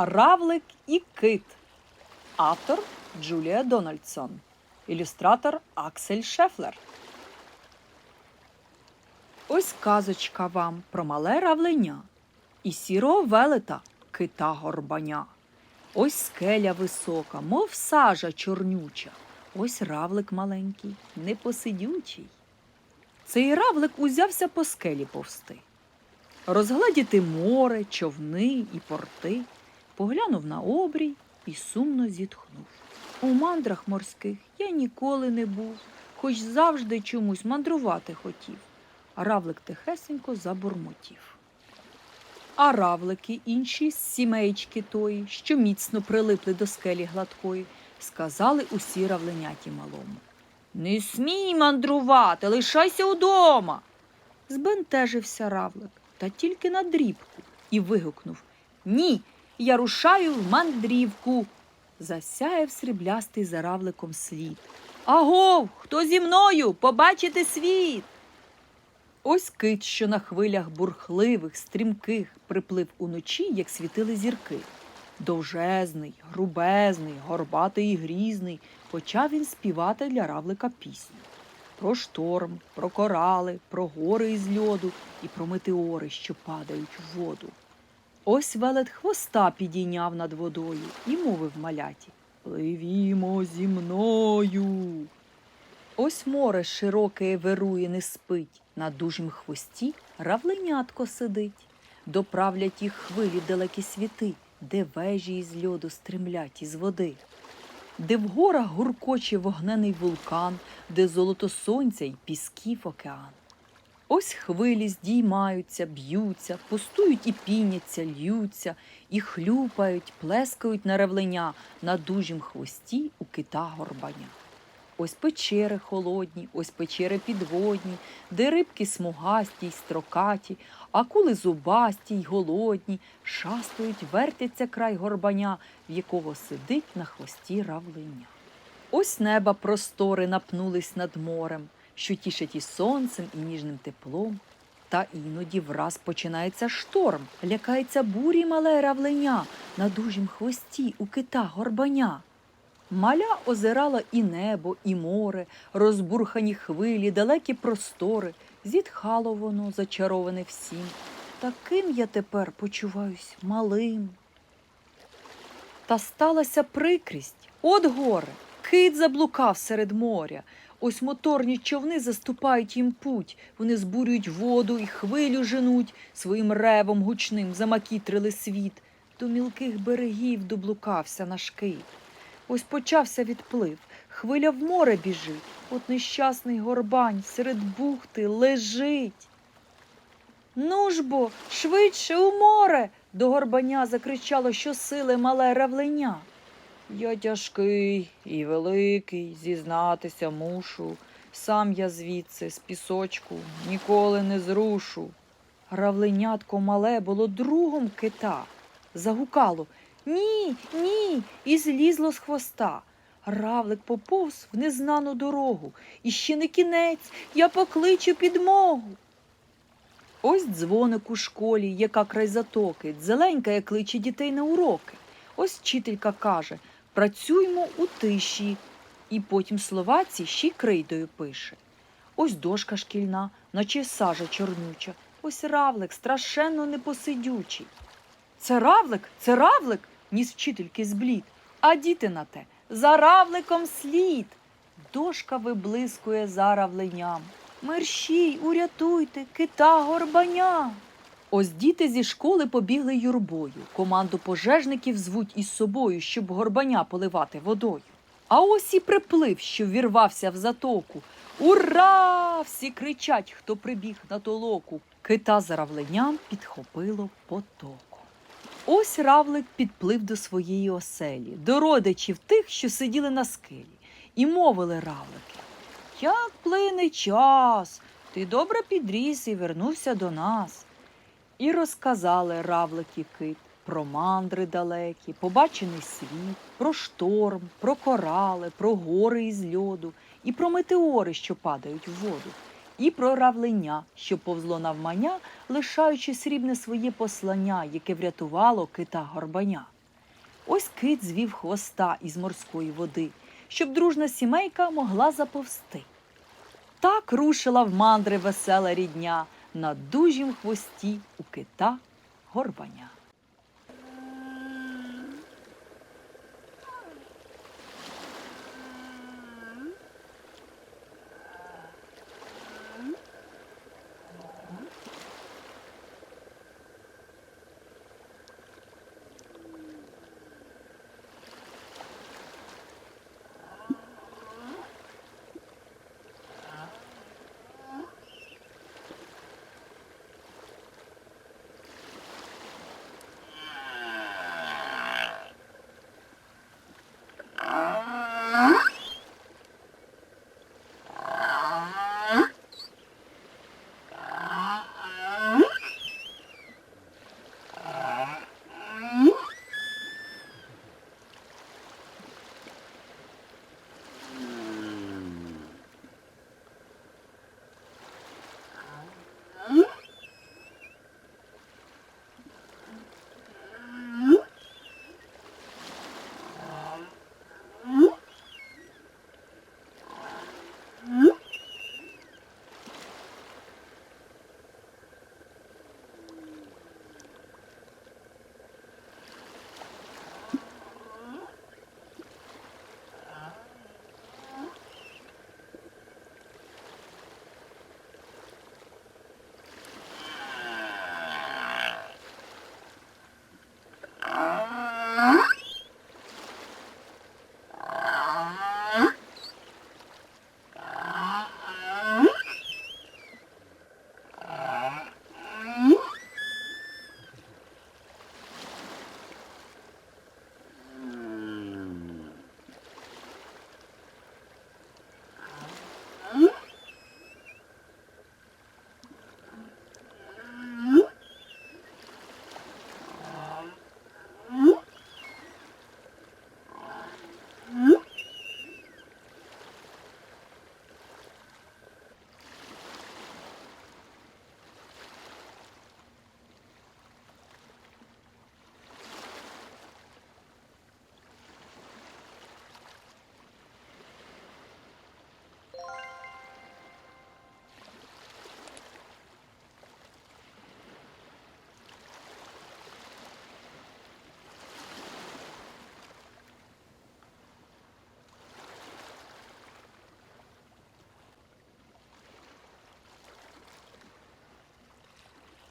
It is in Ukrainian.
Равлик і кит. Автор Джулія Дональдсон. Ілюстратор Аксель Шефлер. Ось казочка вам про мале равлиня і сірого велета кита горбаня. Ось скеля висока, мов сажа чорнюча. Ось равлик маленький, непосидючий. Цей равлик узявся по скелі повсти. Розгладіти море, човни і порти, поглянув на обрій і сумно зітхнув. У мандрах морських я ніколи не був, хоч завжди чомусь мандрувати хотів. Равлик тихесенько забурмотів. А равлики інші з сімейки тої, що міцно прилипли до скелі гладкої, сказали усі равленяті малому. Не смій мандрувати, лишайся удома. Збентежився равлик, та тільки на дрібку, і вигукнув Ні, я рушаю в мандрівку. Засяяв сріблястий за равликом слід. Агов, хто зі мною? Побачити світ. Ось кит, що на хвилях бурхливих, стрімких, приплив уночі, як світили зірки. Довжезний, грубезний, горбатий і грізний, почав він співати для равлика пісню. Про шторм, про корали, про гори із льоду і про метеори, що падають в воду. Ось велет хвоста підійняв над водою і мовив маляті Пливімо зі мною. Ось море широке вирує, не спить, на дужім хвості равленятко сидить. Доправлять їх хвилі далекі світи, де вежі із льоду стремлять із води, де в горах гуркоче вогнений вулкан, де золото сонця й пісків океан. Ось хвилі здіймаються, б'ються, пустують і піняться, льються, і хлюпають, плескають на ревленя на дужім хвості у кита горбаня. Ось печери холодні, ось печери підводні, де рибки смугасті й строкаті, акули зубасті й голодні, шастають, вертяться край горбаня, в якого сидить на хвості равлиня. Ось неба простори напнулись над морем, що тішать і сонцем, і ніжним теплом. Та іноді враз починається шторм, лякається бурі мале равлиня на дужім хвості у кита горбаня. Маля озирала і небо, і море, розбурхані хвилі, далекі простори. Зітхало воно, зачароване всім. Таким я тепер почуваюсь малим. Та сталася прикрість. От горе, кит заблукав серед моря. Ось моторні човни заступають їм путь. Вони збурюють воду і хвилю женуть, своїм ревом гучним замакітрили світ. До мілких берегів доблукався наш кит. Ось почався відплив, хвиля в море біжить, от нещасний горбань серед бухти лежить. Ну ж бо, швидше у море. До горбаня закричало щосили мале равленя. Я тяжкий і великий, зізнатися мушу. Сам я звідси, з пісочку, ніколи не зрушу. Равленятко мале було другом кита. Загукало ні, ні, і злізло з хвоста. Равлик поповз в незнану дорогу. І ще не кінець, я покличу підмогу. Ось дзвоник у школі, яка край затоки, зеленька, як кличе дітей на уроки. Ось вчителька каже працюймо у тиші, і потім слова ці ще й крейдою пише. Ось дошка шкільна, наче сажа чорнюча, ось равлик страшенно непосидючий. Це равлик, це равлик, ніс вчительки зблід, а діти на те за равликом слід. Дошка виблискує за равленям. Мерщій, урятуйте, кита горбаня. Ось діти зі школи побігли юрбою. Команду пожежників звуть із собою, щоб горбаня поливати водою. А ось і приплив, що вірвався в затоку. Ура! Всі кричать, хто прибіг на толоку. Кита за равленням підхопило потоку. Ось равлик підплив до своєї оселі, до родичів тих, що сиділи на скелі, і мовили равлики. Як плине час, ти добре підріс і вернувся до нас. І розказали равлики кит про мандри далекі, побачений світ, про шторм, про корали, про гори із льоду, і про метеори, що падають в воду, і про равлення, що повзло навмання, лишаючи срібне своє послання, яке врятувало кита горбаня. Ось кит звів хвоста із морської води, щоб дружна сімейка могла заповсти. Так рушила в мандри весела рідня на дужім хвості у кита горбаня.